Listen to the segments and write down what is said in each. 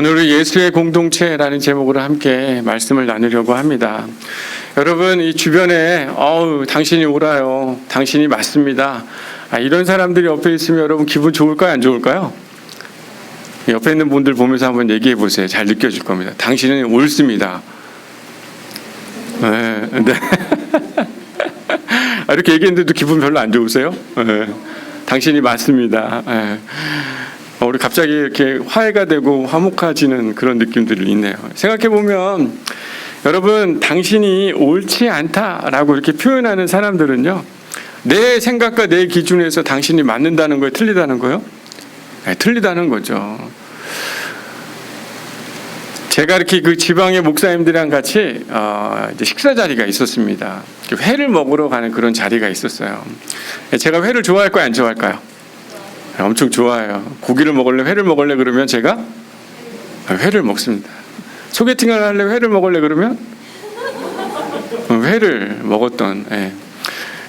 오늘은 예수의 공동체라는 제목으로 함께 말씀을 나누려고 합니다. 여러분 이 주변에 어우 당신이 옳아요, 당신이 맞습니다. 아, 이런 사람들이 옆에 있으면 여러분 기분 좋을까요, 안 좋을까요? 옆에 있는 분들 보면서 한번 얘기해 보세요. 잘 느껴질 겁니다. 당신은 옳습니다. 네, 네. 아, 이렇게 얘기했는데도 기분 별로 안 좋으세요? 네. 당신이 맞습니다. 네. 어, 우리 갑자기 이렇게 화해가 되고 화목해지는 그런 느낌들이 있네요. 생각해 보면 여러분 당신이 옳지 않다라고 이렇게 표현하는 사람들은요 내 생각과 내 기준에서 당신이 맞는다는 거에 틀리다는 거요? 네, 틀리다는 거죠. 제가 이렇게 그 지방의 목사님들이랑 같이 어, 식사 자리가 있었습니다. 회를 먹으러 가는 그런 자리가 있었어요. 제가 회를 좋아할까요, 안 좋아할까요? 엄청 좋아해요. 고기를 먹을래, 회를 먹을래 그러면 제가 회를 먹습니다. 소개팅을 할래, 회를 먹을래 그러면 회를 먹었던. 예.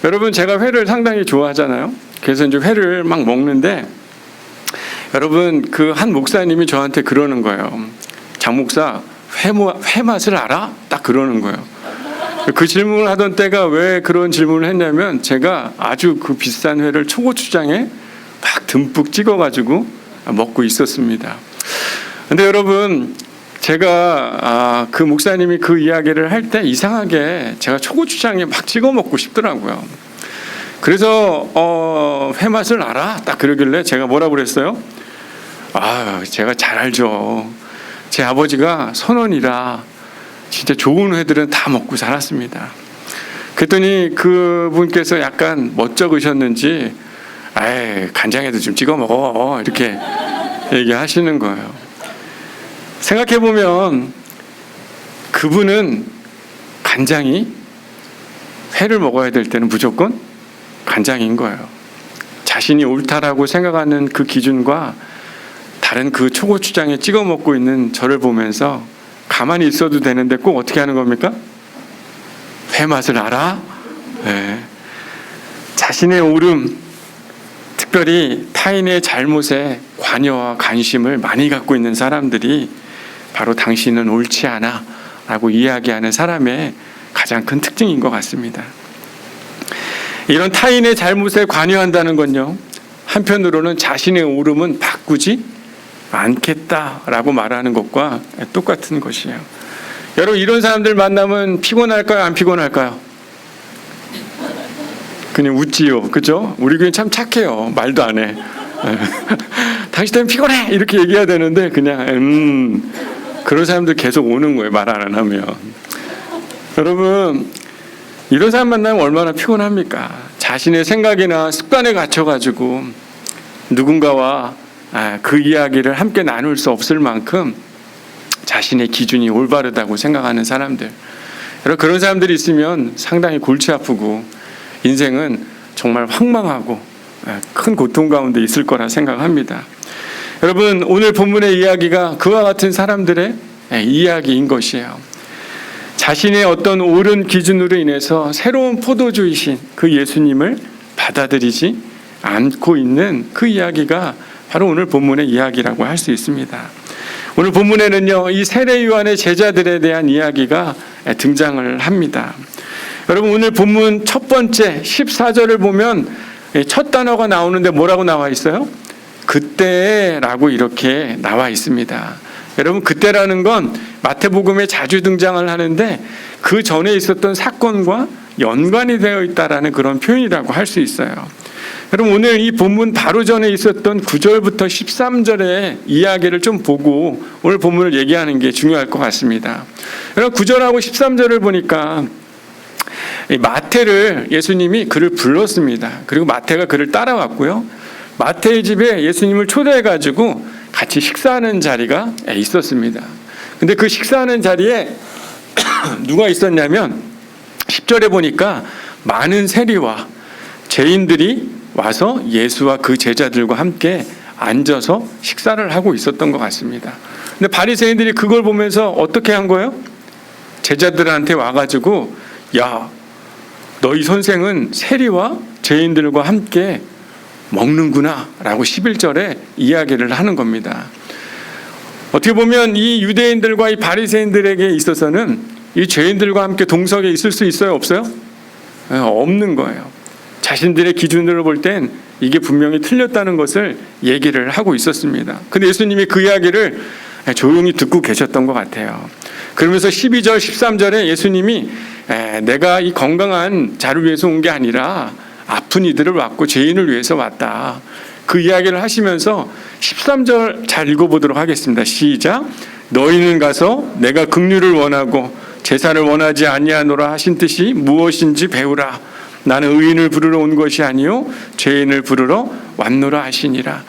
여러분 제가 회를 상당히 좋아하잖아요. 그래서 이제 회를 막 먹는데 여러분 그 한 목사님이 저한테 그러는 거예요. 장 목사 회, 회 맛을 알아? 딱 그러는 거예요. 그 질문을 하던 때가 왜 그런 질문을 했냐면 제가 아주 그 비싼 회를 초고추장에 막 듬뿍 찍어가지고 먹고 있었습니다. 근데 여러분 제가 아, 그 목사님이 그 이야기를 할 때 이상하게 제가 초고추장에 막 찍어 먹고 싶더라고요. 그래서 어, 회 맛을 알아? 딱 그러길래 제가 뭐라고 그랬어요? 아, 제가 잘 알죠. 제 아버지가 선원이라 진짜 좋은 회들은 다 먹고 살았습니다. 그랬더니 그분께서 약간 멋쩍으셨는지, 아 간장에도 좀 찍어 먹어. 이렇게 얘기하시는 거예요. 생각해 보면 그분은 간장이 회를 먹어야 될 때는 무조건 간장인 거예요. 자신이 옳다라고 생각하는 그 기준과 다른 그 초고추장에 찍어 먹고 있는 저를 보면서 가만히 있어도 되는데 꼭 어떻게 하는 겁니까? 회 맛을 알아? 네. 자신의 옳음, 특별히 타인의 잘못에 관여와 관심을 많이 갖고 있는 사람들이 바로 당신은 옳지 않아 라고 이야기하는 사람의 가장 큰 특징인 것 같습니다. 이런 타인의 잘못에 관여한다는 건요, 한편으로는 자신의 옳음은 바꾸지 않겠다라고 말하는 것과 똑같은 것이에요. 여러분 이런 사람들 만나면 피곤할까요? 안 피곤할까요? 그냥 웃지요, 그죠? 우리 교회 참 착해요. 말도 안 해. 당신 때문에 피곤해 이렇게 얘기해야 되는데 그냥 음 그런 사람들 계속 오는 거예요. 말 안 하면. 여러분 이런 사람 만나면 얼마나 피곤합니까? 자신의 생각이나 습관에 갇혀가지고 누군가와 아, 그 이야기를 함께 나눌 수 없을 만큼 자신의 기준이 올바르다고 생각하는 사람들. 그런 사람들이 있으면 상당히 골치 아프고 인생은 정말 황망하고 아, 큰 고통 가운데 있을 거라 생각합니다. 여러분 오늘 본문의 이야기가 그와 같은 사람들의 이야기인 것이에요. 자신의 어떤 옳은 기준으로 인해서 새로운 포도주이신 그 예수님을 받아들이지 않고 있는 그 이야기가 바로 오늘 본문의 이야기라고 할 수 있습니다. 오늘 본문에는요, 이 세례 요한의 제자들에 대한 이야기가 등장을 합니다. 여러분, 오늘 본문 첫 번째 14절을 보면 첫 단어가 나오는데 뭐라고 나와 있어요? 그때라고 이렇게 나와 있습니다. 여러분, 그때라는 건 마태복음에 자주 등장을 하는데 그 전에 있었던 사건과 연관이 되어 있다라는 그런 표현이라고 할 수 있어요. 여러분 오늘 이 본문 바로 전에 있었던 9절부터 13절의 이야기를 좀 보고 오늘 본문을 얘기하는 게 중요할 것 같습니다. 여러분 9절하고 13절을 보니까 마태를 예수님이 그를 불렀습니다. 그리고 마태가 그를 따라왔고요. 마태의 집에 예수님을 초대해 가지고 같이 식사하는 자리가 있었습니다. 근데 그 식사하는 자리에 누가 있었냐면 10절에 보니까 많은 세리와 죄인들이 와서 예수와 그 제자들과 함께 앉아서 식사를 하고 있었던 것 같습니다. 근데 바리새인들이 그걸 보면서 어떻게 한 거예요? 제자들한테 와가지고 야 너희 선생은 세리와 죄인들과 함께 먹는구나 라고 11절에 이야기를 하는 겁니다. 어떻게 보면 이 유대인들과 이 바리새인들에게 있어서는 이 죄인들과 함께 동석에 있을 수 있어요, 없어요? 예, 없는 거예요. 자신들의 기준으로 볼 땐 이게 분명히 틀렸다는 것을 얘기를 하고 있었습니다. 근데 예수님이 그 이야기를 조용히 듣고 계셨던 것 같아요. 그러면서 12절, 13절에 예수님이 에, 내가 이 건강한 자를 위해서 온 게 아니라 아픈 이들을 왔고 죄인을 위해서 왔다. 그 이야기를 하시면서 13절 잘 읽어보도록 하겠습니다. 시작. 너희는 가서 내가 긍휼을 원하고 제사를 원하지 아니하노라 하신 뜻이 무엇인지 배우라. 나는 의인을 부르러 온 것이 아니요 죄인을 부르러 왔노라 하시니라.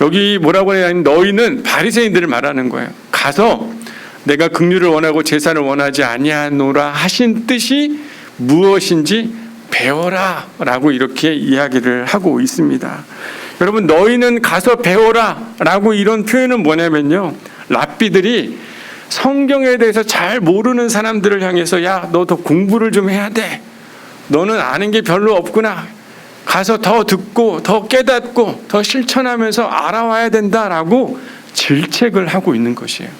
여기 뭐라고 해야 하니 너희는 바리새인들을 말하는 거예요. 가서 내가 긍휼을 원하고 제사를 원하지 아니하노라 하신 뜻이 무엇인지 배워라라고 이렇게 이야기를 하고 있습니다. 여러분 너희는 가서 배워라라고 이런 표현은 뭐냐면요. 랍비들이 성경에 대해서 잘 모르는 사람들을 향해서 야 너 더 공부를 좀 해야 돼. 너는 아는 게 별로 없구나. 가서 더 듣고 더 깨닫고 더 실천하면서 알아와야 된다라고 질책을 하고 있는 것이에요.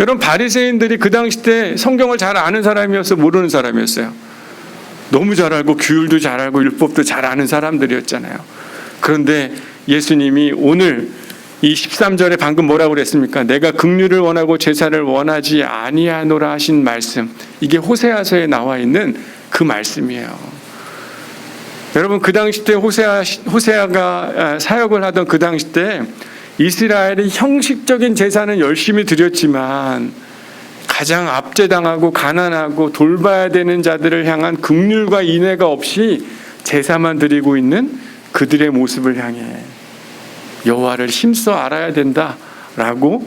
여러분 바리새인들이 그 당시 때 성경을 잘 아는 사람이었어 모르는 사람이었어요. 너무 잘 알고 규율도 잘 알고 율법도 잘 아는 사람들이었잖아요. 그런데 예수님이 오늘 이 13절에 방금 뭐라고 그랬습니까? 내가 긍휼을 원하고 제사를 원하지 아니하노라 하신 말씀. 이게 호세아서에 나와 있는 그 말씀이에요. 여러분 그 당시 때 호세아 호세아가 사역을 하던 그 당시 때 이스라엘이 형식적인 제사는 열심히 드렸지만 가장 압제당하고 가난하고 돌봐야 되는 자들을 향한 긍휼과 인애가 없이 제사만 드리고 있는 그들의 모습을 향해 여호와를 힘써 알아야 된다라고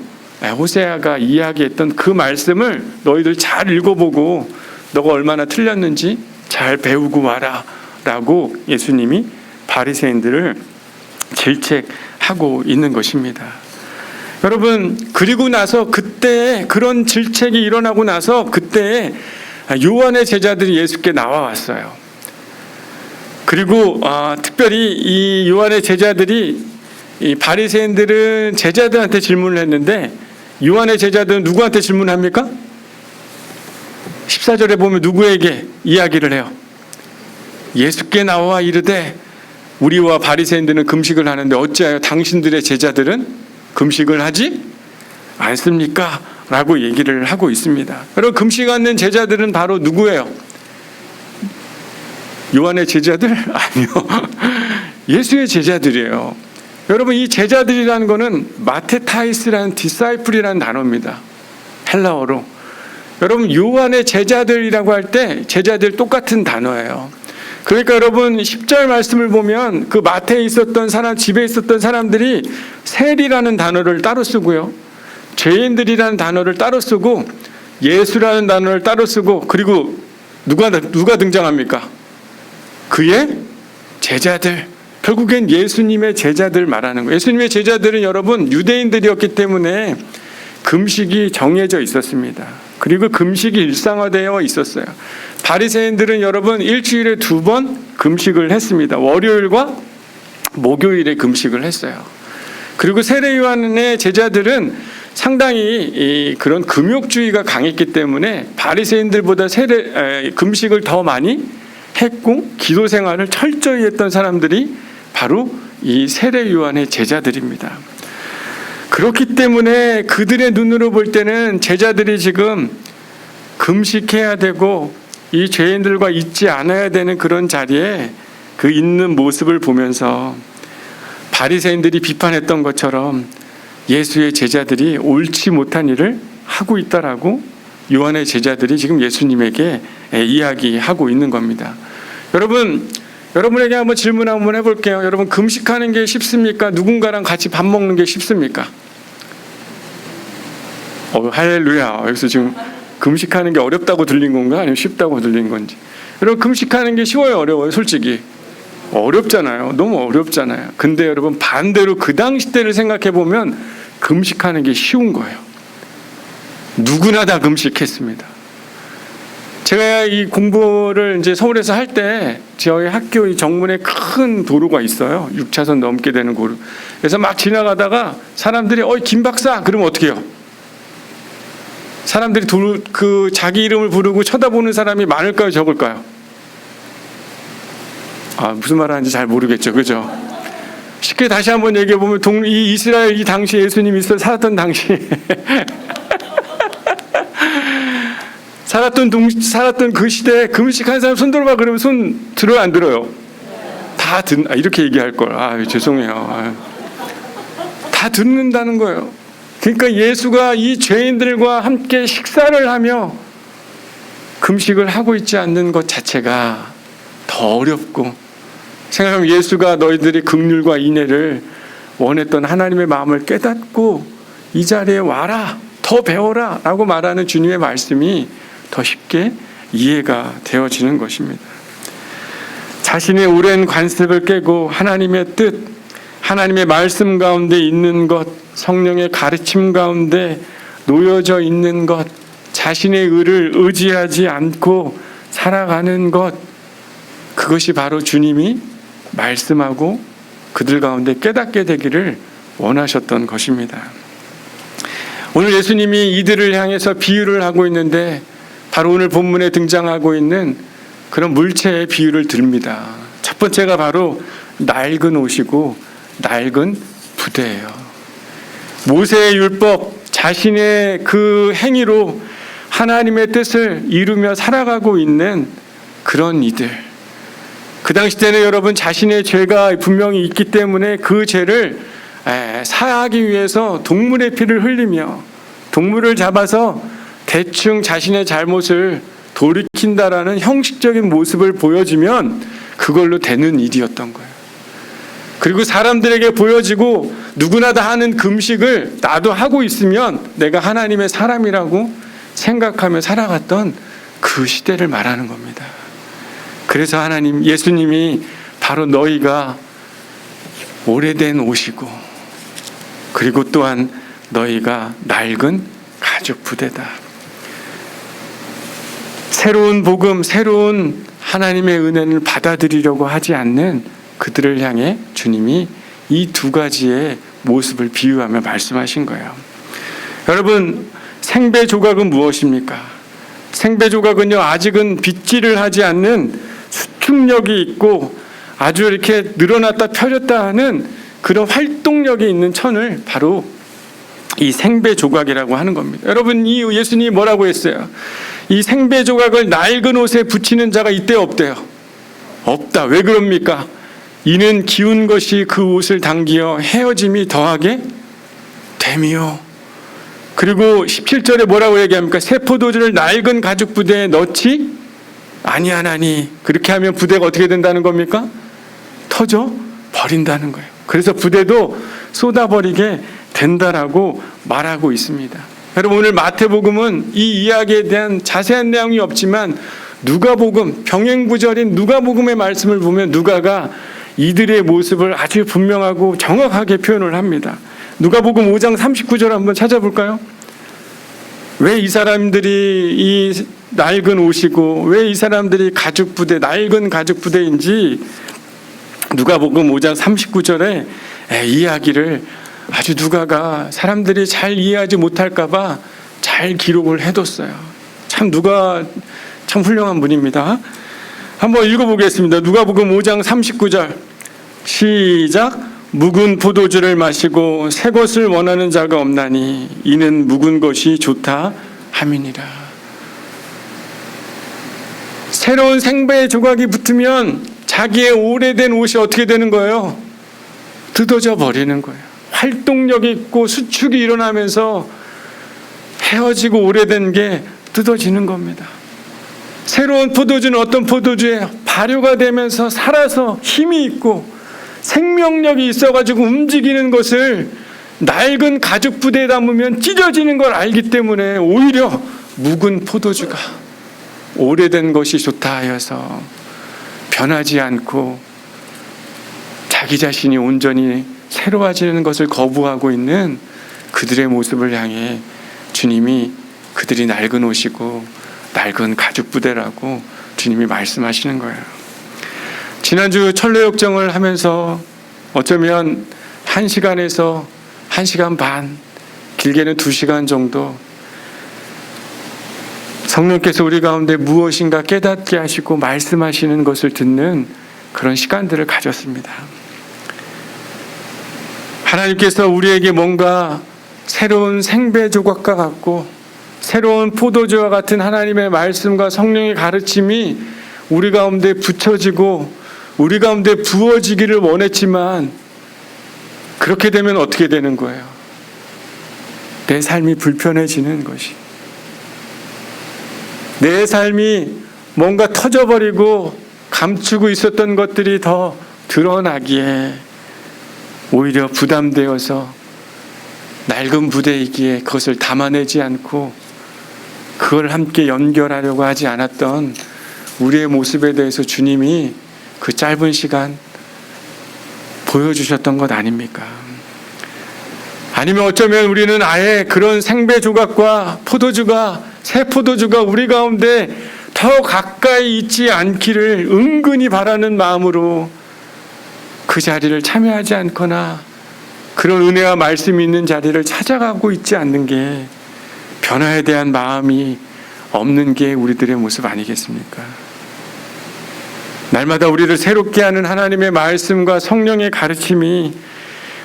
호세아가 이야기했던 그 말씀을 너희들 잘 읽어보고 너가 얼마나 틀렸는지 잘 배우고 와라 라고 예수님이 바리새인들을 질책하고 있는 것입니다. 여러분 그리고 나서 그때 그런 질책이 일어나고 나서 그때 요한의 제자들이 예수께 나와 왔어요. 그리고 아, 특별히 이 요한의 제자들이 이 바리새인들은 제자들한테 질문을 했는데 요한의 제자들은 누구한테 질문합니까? 14절에 보면 누구에게 이야기를 해요? 예수께 나와 이르되 우리와 바리새인들은 금식을 하는데 어찌하여 당신들의 제자들은 금식을 하지 않습니까? 라고 얘기를 하고 있습니다. 여러분 금식하는 제자들은 바로 누구예요? 요한의 제자들? 아니요. 예수의 제자들이에요. 여러분 이 제자들이라는 것은 마테타이스라는 디사이플이라는 단어입니다. 헬라어로. 여러분 요한의 제자들이라고 할 때 제자들 똑같은 단어예요. 그러니까 여러분 10절 말씀을 보면 그 마태에 있었던 사람 집에 있었던 사람들이 셀이라는 단어를 따로 쓰고요. 죄인들이라는 단어를 따로 쓰고 예수라는 단어를 따로 쓰고 그리고 누가 누가 등장합니까? 그의 제자들. 결국엔 예수님의 제자들 말하는 거예요. 예수님의 제자들은 여러분 유대인들이었기 때문에 금식이 정해져 있었습니다. 그리고 금식이 일상화되어 있었어요. 바리새인들은 여러분 일주일에 두 번 금식을 했습니다. 월요일과 목요일에 금식을 했어요. 그리고 세례 요한의 제자들은 상당히 그런 금욕주의가 강했기 때문에 바리새인들보다 세례 금식을 더 많이 했고 기도 생활을 철저히 했던 사람들이 바로 이 세례 요한의 제자들입니다. 그렇기 때문에 그들의 눈으로 볼 때는 제자들이 지금 금식해야 되고 이 죄인들과 있지 않아야 되는 그런 자리에 그 있는 모습을 보면서 바리새인들이 비판했던 것처럼 예수의 제자들이 옳지 못한 일을 하고 있다라고 요한의 제자들이 지금 예수님에게 이야기하고 있는 겁니다. 여러분, 여러분에게 한번 질문 한번 해볼게요. 여러분, 금식하는 게 쉽습니까? 누군가랑 같이 밥 먹는 게 쉽습니까? 어, 할렐루야. 여기서 지금 금식하는 게 어렵다고 들린 건가? 아니면 쉽다고 들린 건지. 여러분, 금식하는 게 쉬워요? 어려워요? 솔직히. 어렵잖아요. 너무 어렵잖아요. 근데 여러분, 반대로 그 당시 때를 생각해 보면 금식하는 게 쉬운 거예요. 누구나 다 금식했습니다. 제가 이 공부를 이제 서울에서 할 때 저희 학교 이 정문에 큰 도로가 있어요. 6차선 넘게 되는 도로. 그래서 막 지나가다가 사람들이 어이 김 박사 그러면 어떻게 해요? 사람들이 도, 그 자기 이름을 부르고 쳐다보는 사람이 많을까요, 적을까요? 아, 무슨 말 하는지 잘 모르겠죠. 그죠? 쉽게 다시 한번 얘기해 보면 동, 이 이스라엘 이 당시 예수님이 살았던 당시 살았던 동 살았던 그 시대에 금식한 사람 손 들어봐 그러면 손 들어요 안 들어요? 다 듣, 아, 이렇게 얘기할 걸. 아, 죄송해요. 아, 다 듣는다는 거예요. 그러니까 예수가 이 죄인들과 함께 식사를 하며 금식을 하고 있지 않는 것 자체가 더 어렵고 생각하면 예수가 너희들이 극률과 인애를 원했던 하나님의 마음을 깨닫고 이 자리에 와라 더 배워라 라고 말하는 주님의 말씀이 더 쉽게 이해가 되어지는 것입니다. 자신의 오랜 관습을 깨고 하나님의 뜻, 하나님의 말씀 가운데 있는 것, 성령의 가르침 가운데 놓여져 있는 것, 자신의 의를 의지하지 않고 살아가는 것, 그것이 바로 주님이 말씀하고 그들 가운데 깨닫게 되기를 원하셨던 것입니다. 오늘 예수님이 이들을 향해서 비유를 하고 있는데 바로 오늘 본문에 등장하고 있는 그런 물체의 비유를 듭니다. 첫 번째가 바로 낡은 옷이고 낡은 부대예요. 모세의 율법 자신의 그 행위로 하나님의 뜻을 이루며 살아가고 있는 그런 이들. 그 당시 때는 여러분 자신의 죄가 분명히 있기 때문에 그 죄를 사하기 위해서 동물의 피를 흘리며 동물을 잡아서 대충 자신의 잘못을 돌이킨다라는 형식적인 모습을 보여주면 그걸로 되는 일이었던 거예요. 그리고 사람들에게 보여지고 누구나 다 하는 금식을 나도 하고 있으면 내가 하나님의 사람이라고 생각하며 살아갔던 그 시대를 말하는 겁니다. 그래서 하나님, 예수님이 바로 너희가 오래된 옷이고 그리고 또한 너희가 낡은 가죽 부대다. 새로운 복음, 새로운 하나님의 은혜를 받아들이려고 하지 않는 그들을 향해 주님이 이 두 가지의 모습을 비유하며 말씀하신 거예요. 여러분, 생배 조각은 무엇입니까? 생배 조각은요, 아직은 빗질을 하지 않는 수축력이 있고 아주 이렇게 늘어났다 펴졌다 하는 그런 활동력이 있는 천을 바로 이 생배 조각이라고 하는 겁니다. 여러분, 이 예수님이 뭐라고 했어요? 이 생배 조각을 낡은 옷에 붙이는 자가 이때 없대요. 없다. 왜 그럽니까? 이는 기운 것이 그 옷을 당기어 헤어짐이 더하게 됨이요. 그리고 17절에 뭐라고 얘기합니까? 새 포도주를 낡은 가죽 부대에 넣지 아니하나니 그렇게 하면 부대가 어떻게 된다는 겁니까? 터져 버린다는 거예요. 그래서 부대도 쏟아버리게 된다라고 말하고 있습니다. 여러분 오늘 마태복음은 이 이야기에 대한 자세한 내용이 없지만 누가복음 병행구절인 누가복음의 말씀을 보면 누가가 이들의 모습을 아주 분명하고 정확하게 표현을 합니다. 누가복음 5장 39절 한번 찾아볼까요? 왜 이 사람들이 이 낡은 옷이고 왜 이 사람들이 가죽 부대 낡은 가죽 부대인지 누가복음 5장 39절에 이야기를 아주 누가가 사람들이 잘 이해하지 못할까봐 잘 기록을 해뒀어요. 참 누가 참 훌륭한 분입니다. 한번 읽어보겠습니다. 누가복음 5장 39절 시작. 묵은 포도주를 마시고 새 것을 원하는 자가 없나니 이는 묵은 것이 좋다 함이니라. 새로운 생배의 조각이 붙으면 자기의 오래된 옷이 어떻게 되는 거예요? 뜯어져 버리는 거예요. 활동력이 있고 수축이 일어나면서 헤어지고 오래된 게 뜯어지는 겁니다. 새로운 포도주는 어떤 포도주에 발효가 되면서 살아서 힘이 있고 생명력이 있어가지고 움직이는 것을 낡은 가죽 부대에 담으면 찢어지는 걸 알기 때문에 오히려 묵은 포도주가 오래된 것이 좋다 하여서 변하지 않고 자기 자신이 온전히 새로워지는 것을 거부하고 있는 그들의 모습을 향해 주님이 그들이 낡은 옷이고 낡은 가죽 부대라고 주님이 말씀하시는 거예요. 지난주 철로 역정을 하면서 어쩌면 한 시간에서 한 시간 반, 길게는 두 시간 정도 성령께서 우리 가운데 무엇인가 깨닫게 하시고 말씀하시는 것을 듣는 그런 시간들을 가졌습니다. 하나님께서 우리에게 뭔가 새로운 생배 조각과 같고 새로운 포도주와 같은 하나님의 말씀과 성령의 가르침이 우리 가운데 붙여지고 우리 가운데 부어지기를 원했지만 그렇게 되면 어떻게 되는 거예요? 내 삶이 불편해지는 것이. 내 삶이 뭔가 터져버리고 감추고 있었던 것들이 더 드러나기에 오히려 부담되어서 낡은 부대이기에 그것을 담아내지 않고 그걸 함께 연결하려고 하지 않았던 우리의 모습에 대해서 주님이 그 짧은 시간 보여주셨던 것 아닙니까? 아니면 어쩌면 우리는 아예 그런 생배 조각과 포도주가 새 포도주가 우리 가운데 더 가까이 있지 않기를 은근히 바라는 마음으로 그 자리를 참여하지 않거나 그런 은혜와 말씀이 있는 자리를 찾아가고 있지 않는 게 변화에 대한 마음이 없는 게 우리들의 모습 아니겠습니까? 날마다 우리를 새롭게 하는 하나님의 말씀과 성령의 가르침이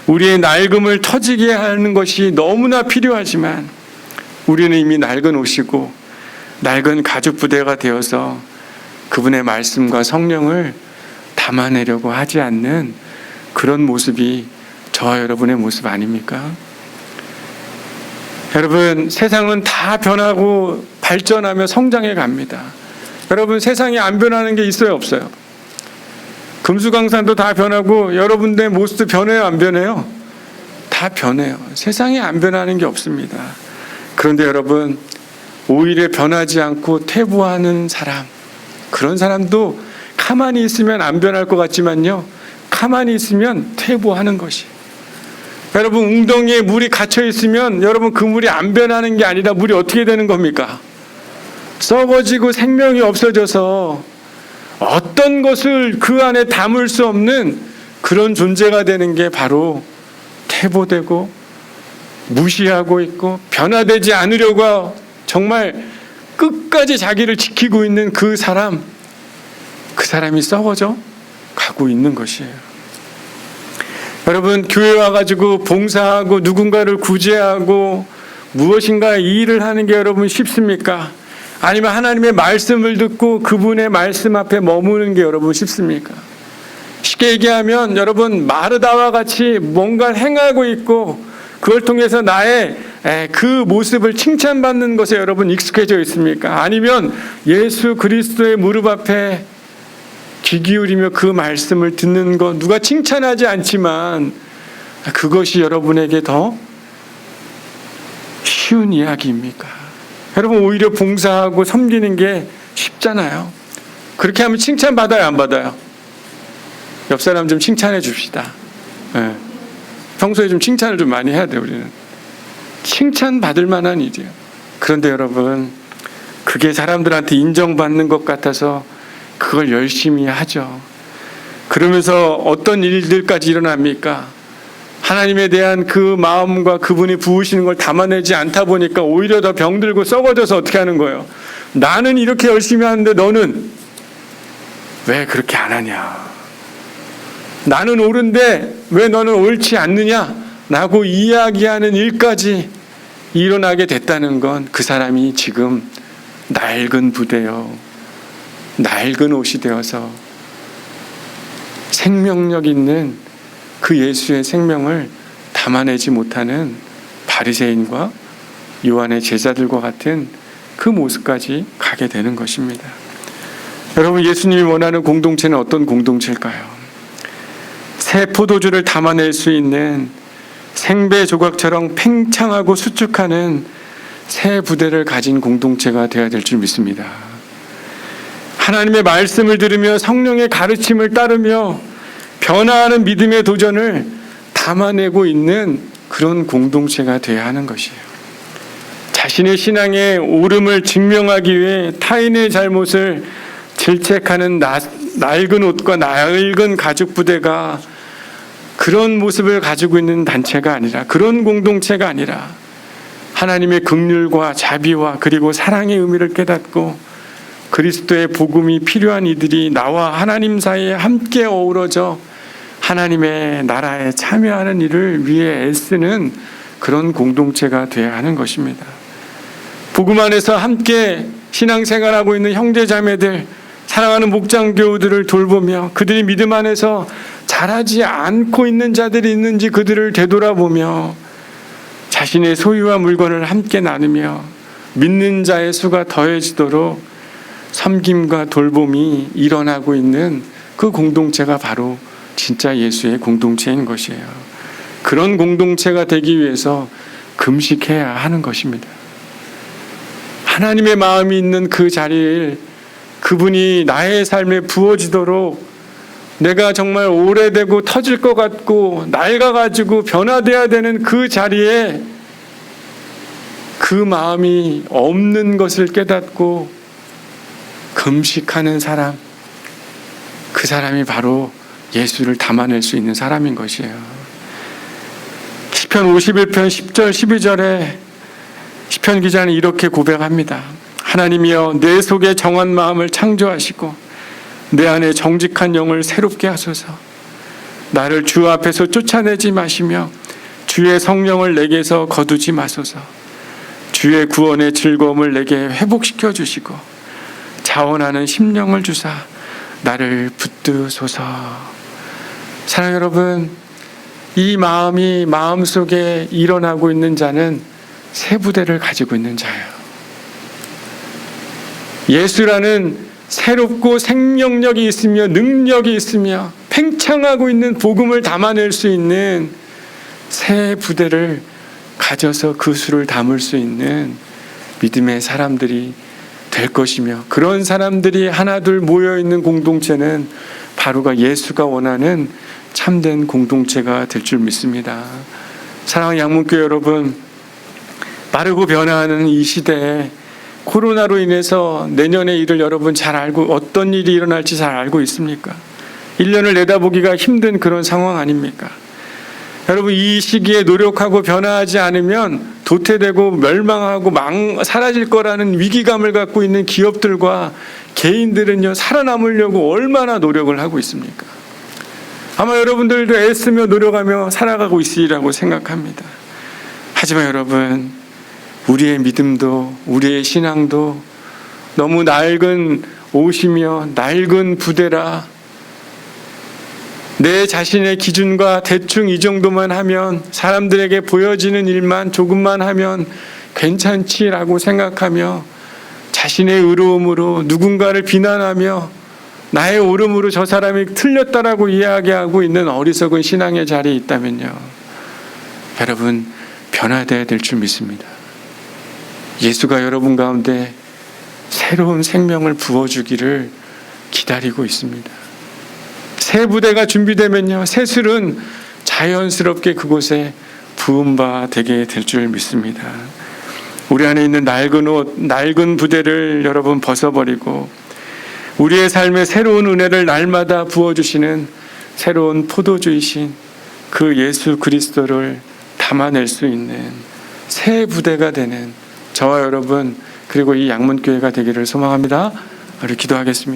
우리의 낡음을 터지게 하는 것이 너무나 필요하지만 우리는 이미 낡은 옷이고 낡은 가죽 부대가 되어서 그분의 말씀과 성령을 담아내려고 하지 않는 그런 모습이 저와 여러분의 모습 아닙니까? 여러분, 세상은 다 변하고 발전하며 성장해 갑니다. 여러분, 세상이 안 변하는 게 있어요, 없어요? 금수강산도 다 변하고 여러분들의 모습도 변해요, 안 변해요? 다 변해요. 세상이 안 변하는 게 없습니다. 그런데 여러분, 오히려 변하지 않고 퇴보하는 사람, 그런 사람도 가만히 있으면 안 변할 것 같지만요, 가만히 있으면 퇴보하는 것이. 여러분, 웅덩이에 물이 갇혀 있으면 여러분 그 물이 안 변하는 게 아니라 물이 어떻게 되는 겁니까? 썩어지고 생명이 없어져서 어떤 것을 그 안에 담을 수 없는 그런 존재가 되는 게 바로 퇴보되고 무시하고 있고 변화되지 않으려고 정말 끝까지 자기를 지키고 있는 그 사람, 그 사람이 썩어져 가고 있는 것이에요. 여러분, 교회 와가지고 봉사하고 누군가를 구제하고 무엇인가 일을 하는 게 여러분 쉽습니까? 아니면 하나님의 말씀을 듣고 그분의 말씀 앞에 머무는 게 여러분 쉽습니까? 쉽게 얘기하면 여러분 마르다와 같이 뭔가를 행하고 있고 그걸 통해서 나의 그 모습을 칭찬받는 것에 여러분 익숙해져 있습니까? 아니면 예수 그리스도의 무릎 앞에 귀 기울이며 그 말씀을 듣는 것 누가 칭찬하지 않지만 그것이 여러분에게 더 쉬운 이야기입니까? 여러분 오히려 봉사하고 섬기는 게 쉽잖아요. 그렇게 하면 칭찬 받아요, 안 받아요? 옆 사람 좀 칭찬해 줍시다. 네. 평소에 좀 칭찬을 좀 많이 해야 돼요, 우리는. 칭찬 받을 만한 일이에요. 그런데 여러분, 그게 사람들한테 인정받는 것 같아서 그걸 열심히 하죠. 그러면서 어떤 일들까지 일어납니까? 하나님에 대한 그 마음과 그분이 부으시는 걸 담아내지 않다 보니까 오히려 더 병들고 썩어져서 어떻게 하는 거예요? 나는 이렇게 열심히 하는데 너는 왜 그렇게 안 하냐? 나는 옳은데 왜 너는 옳지 않느냐? 라고 이야기하는 일까지 일어나게 됐다는 건 그 사람이 지금 낡은 부대요. 낡은 옷이 되어서 생명력 있는 그 예수의 생명을 담아내지 못하는 바리새인과 요한의 제자들과 같은 그 모습까지 가게 되는 것입니다. 여러분 예수님이 원하는 공동체는 어떤 공동체일까요? 새 포도주를 담아낼 수 있는 생배 조각처럼 팽창하고 수축하는 새 부대를 가진 공동체가 되어야 될 줄 믿습니다. 하나님의 말씀을 들으며 성령의 가르침을 따르며 변화하는 믿음의 도전을 담아내고 있는 그런 공동체가 되어야 하는 것이에요. 자신의 신앙의 오름을 증명하기 위해 타인의 잘못을 질책하는 나, 낡은 옷과 낡은 가죽 부대가 그런 모습을 가지고 있는 단체가 아니라 그런 공동체가 아니라 하나님의 긍휼과 자비와 그리고 사랑의 의미를 깨닫고 그리스도의 복음이 필요한 이들이 나와 하나님 사이에 함께 어우러져 하나님의 나라에 참여하는 일을 위해 애쓰는 그런 공동체가 되어야 하는 것입니다. 복음 안에서 함께 신앙생활하고 있는 형제 자매들, 사랑하는 목장 교우들을 돌보며 그들이 믿음 안에서 자라지 않고 있는 자들이 있는지 그들을 되돌아보며 자신의 소유와 물건을 함께 나누며 믿는 자의 수가 더해지도록 섬김과 돌봄이 일어나고 있는 그 공동체가 바로 진짜 예수의 공동체인 것이에요. 그런 공동체가 되기 위해서 금식해야 하는 것입니다. 하나님의 마음이 있는 그 자리를 그분이 나의 삶에 부어지도록 내가 정말 오래되고 터질 것 같고 낡아가지고 변화돼야 되는 그 자리에 그 마음이 없는 것을 깨닫고 금식하는 사람, 그 사람이 바로 예수를 담아낼 수 있는 사람인 것이에요. 시편 51편 10절 12절에 시편 기자는 이렇게 고백합니다. 하나님이여 내 속에 정한 마음을 창조하시고 내 안에 정직한 영을 새롭게 하소서. 나를 주 앞에서 쫓아내지 마시며 주의 성령을 내게서 거두지 마소서. 주의 구원의 즐거움을 내게 회복시켜 주시고 자원하는 심령을 주사 나를 붙드소서. 사랑 여러분, 이 마음이 마음 속에 일어나고 있는 자는 세 부대를 가지고 있는 자예요. 예수라는 새롭고 생명력이 있으며 능력이 있으며 팽창하고 있는 복음을 담아낼 수 있는 새 부대를 가져서 그 수를 담을 수 있는 믿음의 사람들이 될 것이며 그런 사람들이 하나둘 모여 있는 공동체는 바로가 예수가 원하는 참된 공동체가 될 줄 믿습니다. 사랑하는 양문교 여러분, 빠르고 변화하는 이 시대에 코로나로 인해서 내년의 일을 여러분 잘 알고 어떤 일이 일어날지 잘 알고 있습니까? 1년을 내다보기가 힘든 그런 상황 아닙니까? 여러분 이 시기에 노력하고 변화하지 않으면 도태되고 멸망하고 망 사라질 거라는 위기감을 갖고 있는 기업들과 개인들은요 살아남으려고 얼마나 노력을 하고 있습니까? 아마 여러분들도 애쓰며 노력하며 살아가고 있으리라고 생각합니다. 하지만 여러분 우리의 믿음도 우리의 신앙도 너무 낡은 옷이며 낡은 부대라 내 자신의 기준과 대충 이 정도만 하면 사람들에게 보여지는 일만 조금만 하면 괜찮지라고 생각하며 자신의 의로움으로 누군가를 비난하며 나의 옳음으로 저 사람이 틀렸다라고 이야기하고 있는 어리석은 신앙의 자리에 있다면요. 여러분 변화되어야 될 줄 믿습니다. 예수가 여러분 가운데 새로운 생명을 부어주기를 기다리고 있습니다. 새 부대가 준비되면요, 새술은 자연스럽게 그곳에 부은 바 되게 될 줄 믿습니다. 우리 안에 있는 낡은 옷, 낡은 부대를 여러분 벗어버리고 우리의 삶에 새로운 은혜를 날마다 부어주시는 새로운 포도주이신 그 예수 그리스도를 담아낼 수 있는 새 부대가 되는 저와 여러분 그리고 이 양문교회가 되기를 소망합니다. 우리 기도하겠습니다.